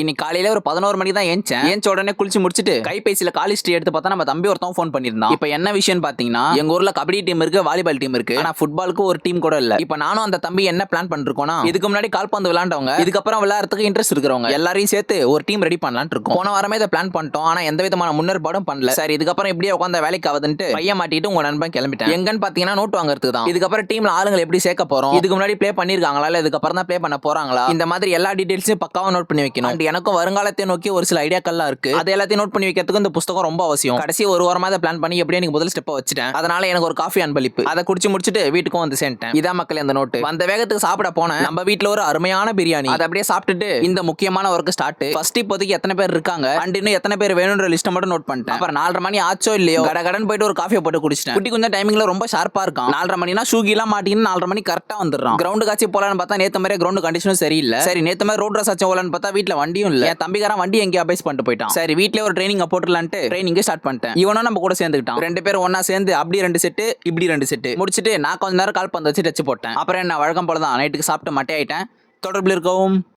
இன்னைக்கு காலையில ஒரு பதினோரு மணிக்கு தான் ஏஞ்சேன். ஏஞ்ச உடனே குளிச்சு முடிச்சிட்டு கைபேசியில கால் ஹிஸ்டரி எடுத்து பார்த்தா நம்ம தம்பி ஒருத்தன் ஃபோன் பண்ணியிருந்தான். இப்போ என்ன விஷயம் பாத்தீங்கன்னா எங்க ஊர்ல கபடி டீம் இருக்கு வாலிபால் டீம் இருக்கு. ஆனா ஃபுட்பாலுக்கு ஒரு டீம் கூட இல்ல. இப்போ நானும் அந்த தம்பி என்ன பிளான் பண்ணிருக்கோம்னா இதுக்கு முன்னாடி கால்பந்து விளாண்டவங்க இதுக்கப்புறம் விளையாடுறதுக்கு இன்ட்ரெஸ்ட் இருக்கிறவங்க எல்லாரையும் சேர்த்து ஒரு டீம் ரெடி பண்ணலாம்னு இருக்கோம். போன வாரமே இதை பிளான் பண்ணிட்டோம். ஆனா எந்த விதமான முன்னேற்பாடும் பண்ணல. சரி இதுக்கப்புறம் எப்படியே உட்காந்த வேலைக்கு ஆகுதுன்ட்டு பையன் மாட்டிட்டு உங்க நண்பன் கிளம்பிட்டேன். எங்கன்னு பாத்தீங்கன்னா நோட் வாங்குறதுக்கு தான். இதுக்கப்புறம் டீம்ல ஆளுங்களை எப்படி சேர்க்க போறோம்? இதுக்கு முன்னாடி பிளே பண்ணிருக்காங்களா இல்ல இதுக்கப்புறம் தான் பிளே பண்ண போறாங்களா? இந்த மாதிரி எல்லா டீடைல்ஸையும் பக்காவா நோட் பண்ணி வைக்கணும். எனக்கும் வருங்காலத்தை நோக்கி ஒரு சில ஐடியாக்கள்லாம் இருக்கு. அது எல்லாத்தையும் நோட் பண்ணி வைக்கிறதுக்கு இந்த புத்தகம் ரொம்ப அவசியம். கடைசி ஒரு வாரமா அதை பிளான் பண்ணி எப்படியே எனக்கு முதல் ஸ்டெப்பை வச்சுட்டேன். அதனால எனக்கு ஒரு காஃபி அன்பளிப்பு. அதை குடிச்சு முடிச்சுட்டு வீட்டுக்கும் வந்து சேர்ந்துட்டேன். இதான் மக்கள் இந்த நோட்டு அந்த வேகத்துக்கு சாப்பிட போனேன். நம்ம வீட்டில் ஒரு அருமையான பிரியாணி. அதை அப்படியே சாப்பிட்டுட்டு இந்த முக்கியமான ஒர்க் ஸ்டார்ட் ஃபர்ஸ்ட் இப்போதைக்கு எத்தனை பேர் இருக்காங்க? அண்ட் இன்னும் எத்தனை பேர் வேணும்ன்ற லிஸ்ட்டை மட்டும் நோட் பண்ணிட்டேன். அப்புறம் நாலரை மணி ஆச்சோ இல்லையோ? கட கடன் போயிட்டு ஒரு காஃபியை போட்டு குடிச்சிட்டேன். குட்டி கொஞ்சம் டைமிங்ல ரொம்ப ஷார்ப்பா இருக்கான். நாலரை மணினா ஷூகிலாம் மாட்டின்னு நாலரை மணி கரெக்டா வந்துடுறான். கிரவுண்டு காட்சி போலான்னு பார்த்தா நேற்று மாதிரி கிரவுண்ட் கண்டிஷனும் சரியில்லை. சரி நேற்று மாதிரி ரோட் ரஸ் ஆச்சும் போலான்னு பார்த்தா வீட்ல வண்டியும் இல்ல. என் தம்பிக்காரன் வண்டி எங்கேயா அபேஸ் பண்ணிட்டு போயிட்டான். சரி வீட்லயே ஒரு ட்ரைனிங் போட்டுலான்ட்டு ட்ரைனிங் ஸ்டார்ட் பண்ணிட்டேன். இவனும் நம்ம கூட சேர்ந்துக்கிட்டான். ரெண்டு பேரும் ஒண்ணா சேர்ந்து அப்படி ரெண்டு செட்டு இப்படி ரெண்டு செட்டு முடிச்சிட்டு நான் கொஞ்ச நேரம் கால் பந்து வச்சு டச்சு போட்டேன். அப்புறம் என்ன வழக்கம் போல தான் நைட்டுக்கு சாப்பிட்டு மட்டை ஆயிட்டேன் தொடர்பில் இருக்கவும்